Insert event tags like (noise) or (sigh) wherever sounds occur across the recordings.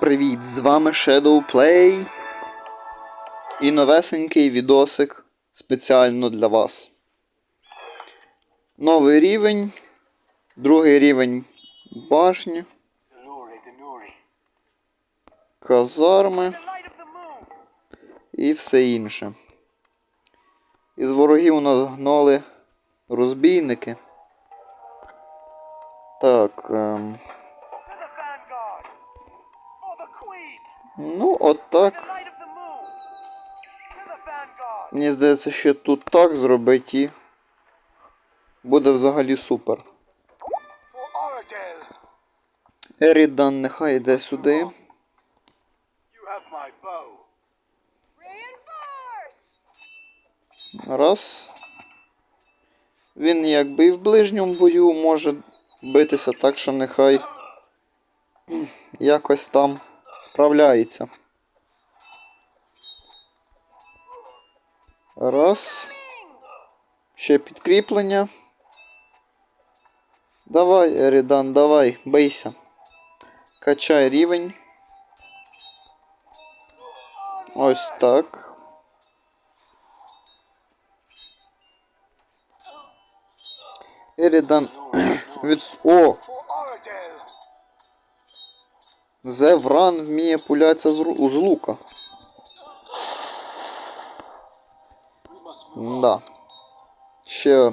Привіт! З вами Shadow Play і новесенький відосик спеціально для вас. Новий рівень, другий рівень башні, казарми і все інше. Із ворогів у нас гноли розбійники. Так. Ем, vanguard. Мені здається, що тут так зробить і буде взагалі супер. Ерідан нехай йде сюди. Раз. Він якби і в ближньому бою може битися, так що нехай якось там справляється. Раз. Ще підкріплення. Давай, Ерідан, давай, бийся. Качай рівень. Ось так. Ерідан (clears throat) від... О! Зевран вміє пулятися з, з лука. Да. Ще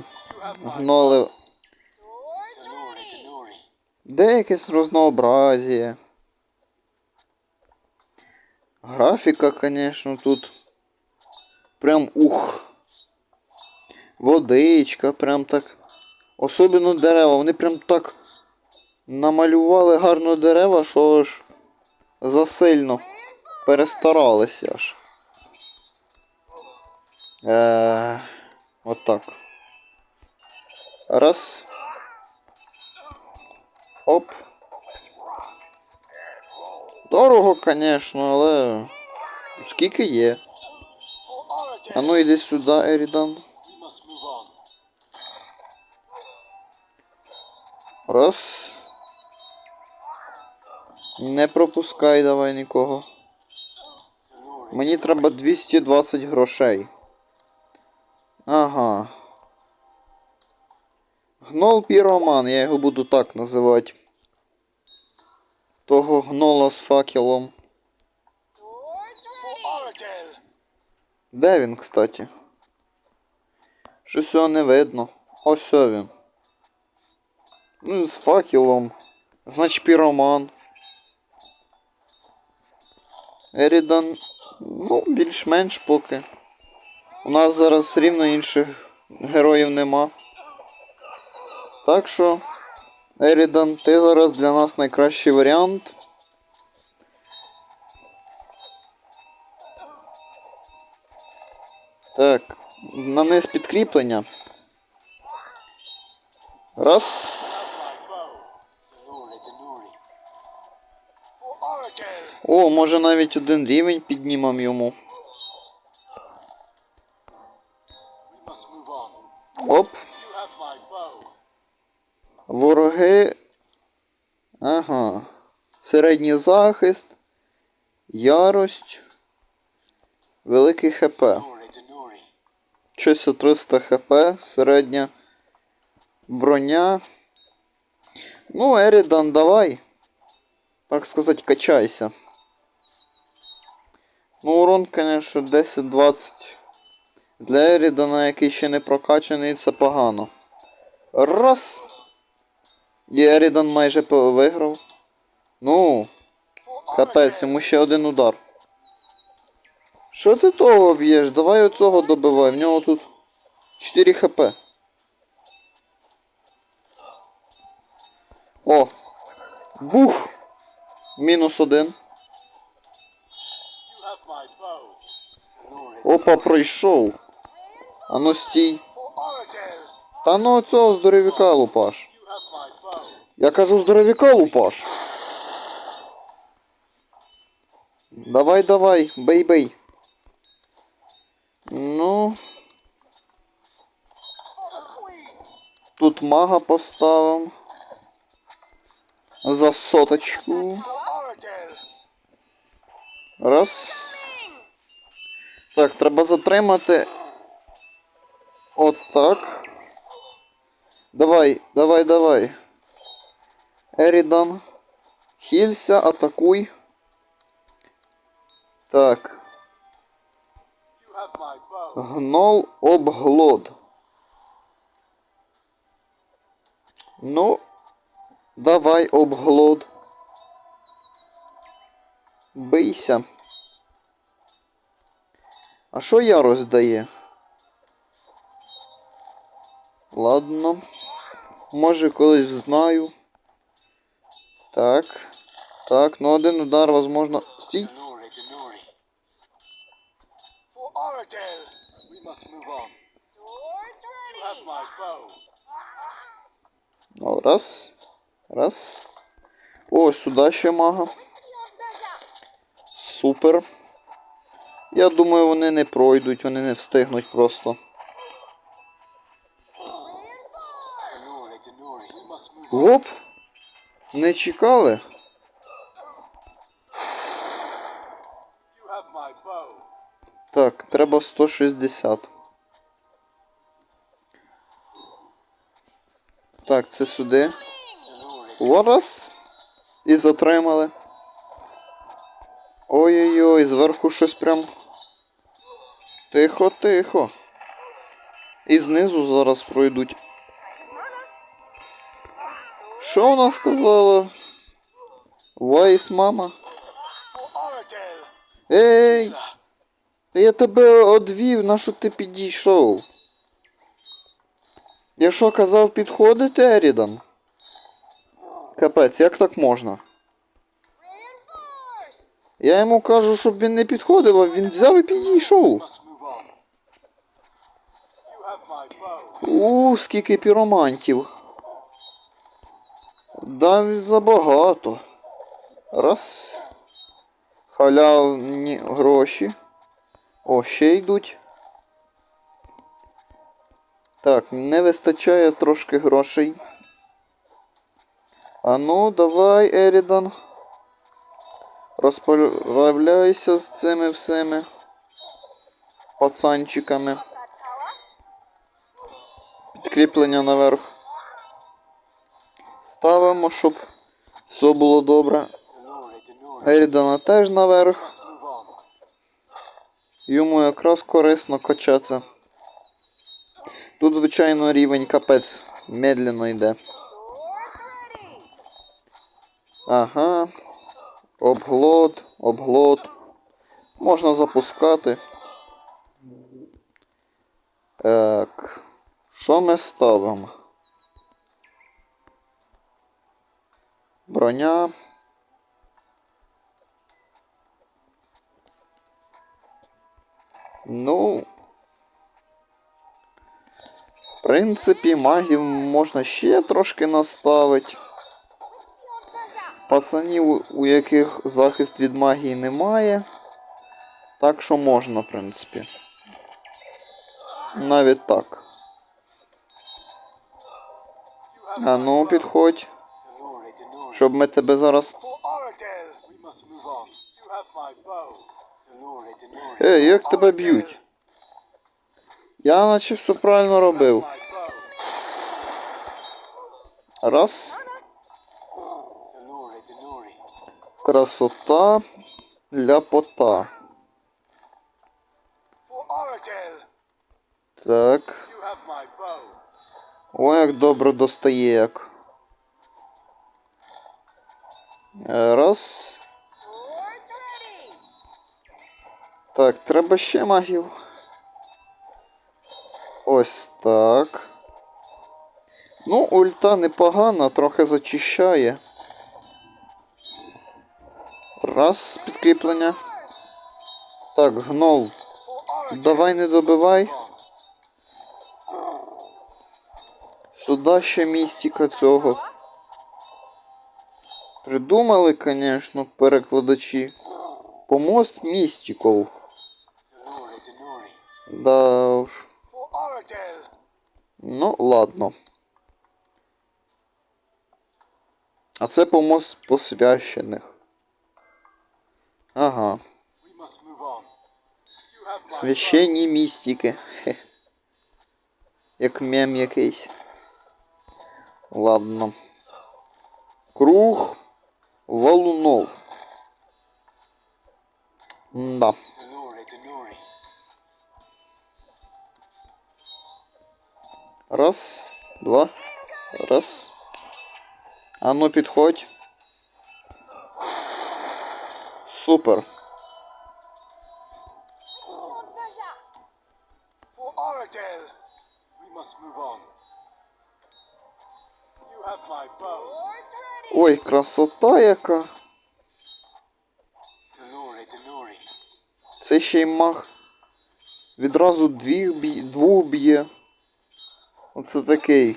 гноли. Denuri. Деякесь разнообразие. Графіка, звісно, тут. Прям ух. Водичка, прям так. Особливо дерева. Вони прям так намалювали гарно дерева, що аж засильно перестаралися аж. Е, отак. Раз. Оп. Дорого, звісно, але. Скільки є. А ну йди сюди, Ерідан. Раз. Не пропускай давай нікого. Мені треба 220 грошей. Ага. Гнол піроман, я його буду так називати. Того гнола з факелом. Де він, кстати? Щось його не видно. Ось він. Ну, з факелом. Значить піроман. Ерідан. Ну, більш-менш поки. У нас зараз рівно інших героїв нема. Так що. Ерідан, ти зараз для нас найкращий варіант. Так, нанес підкріплення. Раз. О, може навіть один рівень піднімам йому. Оп. Вороги. Ага. Середній захист. Ярость. Великий ХП. Щось 300 хп, середня броня. Ну, Ерідан, давай. Так сказати, качайся. Ну, урон, конечно, 10-20. Для Ерідана, який ще не прокачаний, це погано. Раз. І Ерідан майже виграв. Ну, капець, йому ще один удар. Що ти того б'єш? Давай оцього добивай, в нього тут 4 хп. О! Бух! Мінус один. Опа, пройшов. А ну стій. Та ну оцього здоровяка лупаш. Я кажу здоровяка лупаш. Давай, давай, бей, бей. Ну. Тут мага поставим. За соточку. Раз. Так, треба затримати. Отак. Давай, давай, давай. Ерідан. Хілься, атакуй. Так. Гнол обглод. Ну, давай обглод. Бийся. А що ярость дає? Ладно. Може колись знаю. Так. Так, ну один удар, возможно. Стій. О, раз. Раз. О, сюди ще мага. Супер. Я думаю, вони не пройдуть, вони не встигнуть просто. Оп! Не чекали? Так, треба 160. Так, це сюди. Denuri, І затримали. Ой-ой-ой, зверху щось прям. Тихо, тихо. І знизу зараз пройдуть. Що вона сказала? Вайс, мама. Ей! Я тебе одвів, на що ти підійшов? Я що казав підходити, Ерідан? Капець, як так можна? Я йому кажу, щоб він не підходив, а він взяв і підійшов. У, скільки піромантів. Да, забагато. Раз. Халявні гроші. О, ще йдуть. Так, не вистачає трошки грошей. А ну, давай, Ерідан. Розправляйся з цими всіми пацанчиками. Підкріплення наверх. Ставимо, щоб все було добре. Ерідана теж наверх. Йому якраз корисно качатися. Тут, звичайно, рівень капець медленно йде. Ага. Обглот, обглот. Можна запускати. Так. Що ми ставимо? Броня. Ну. В принципі, магів можна ще трошки наставити. Пацанів, у яких захист від магії немає. Так що можна, в принципі. Навіть так. А ну, підходь. Щоб ми тебе зараз. Ей, як тебе б'ють? Я наче все правильно робив. Раз. Красота. Ляпота. Так. О, як добре достає як. Раз. Так, треба ще магів. Ось так. Ну, ульта непогана, трохи зачищає. Раз, підкріплення. Так, гнол. Давай не добивай. Сюди ще містика цього. Придумали, звісно, перекладачі. Помост Denuri. Да уж. Ну, ладно. А це помост посвящених. Ага. Священні містики. Хе. Як мем якийсь. Ладно. Круг валунов. Да. Раз, два, раз. А ну підходь. Супер. Красота яка. Це ще й маг. Відразу двіх б'є, двох б'є. Оце такий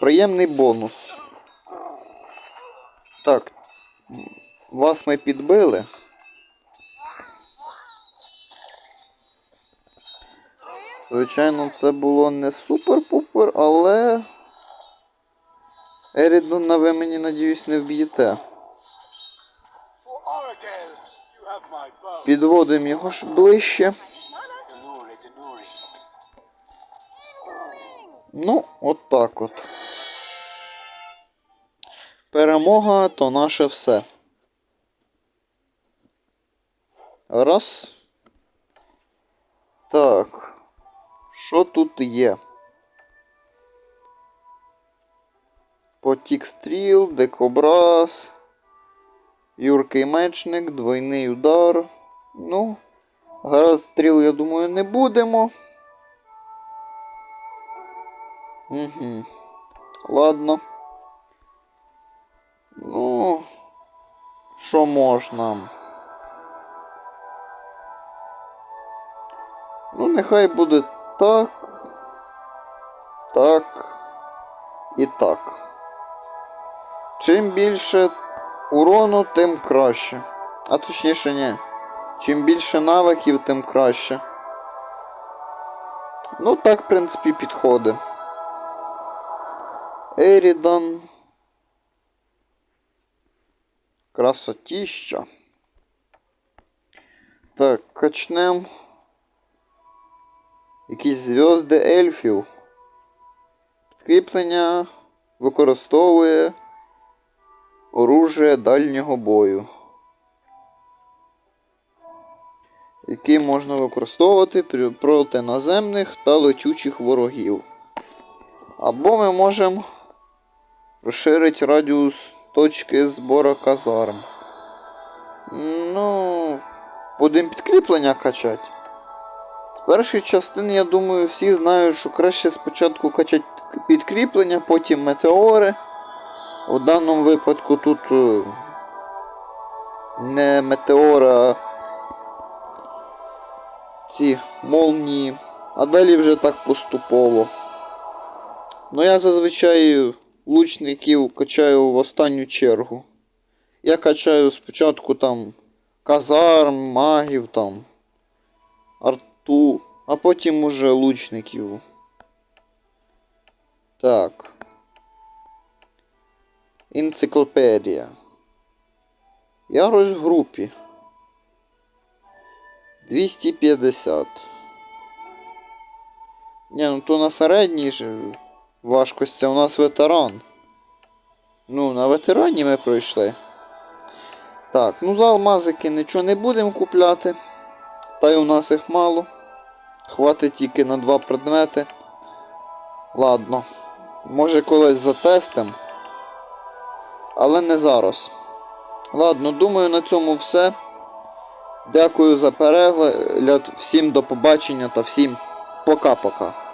приємний бонус. Так. Вас ми підбили. Звичайно, це було не супер-пупер, але. Ерідона ви мені, надіюсь, не вб'єте. Підводимо його ж ближче. Ну, от так от. Перемога то наше все. Раз. Так. Що тут є? Потік стріл, декобраз. Юркий мечник, двойний удар. Ну, гаразд стріл, я думаю, не будемо. Угу. Ладно. Ну, що можна? Ну, нехай буде так. Так. І так. Чим більше урону, тим краще. А точніше, ні. Чим більше навиків, тим краще. Ну, так, в принципі, підходить. Ерідан. Красотіща. Так, качнем. Якісь зв'язди ельфів. Підкріплення використовує оружие дальнього бою. Які можна використовувати проти наземних та летючих ворогів. Або ми можемо розширити радіус точки збору казарм. Ну, будемо підкріплення качати. З першої частини, я думаю, всі знають, що краще спочатку качати підкріплення, потім метеори. У даному випадку тут е, не метеори, а ці молнії. А далі вже так поступово. Ну я зазвичай лучників качаю в останню чергу. Я качаю спочатку там казарм, магів там, арту, а потім уже лучників. Так. Енциклопедія. Я в групі. 250. Ні, ну то на середній ж важкості у нас ветеран. Ну, на ветерані ми пройшли. Так, ну за алмазики нічого не будемо купляти. Та й у нас їх мало. Хватить тільки на два предмети. Ладно. Може колись затестим. Але не зараз. Ладно, думаю, на цьому все. Дякую за перегляд. Всім до побачення та всім пока-пока.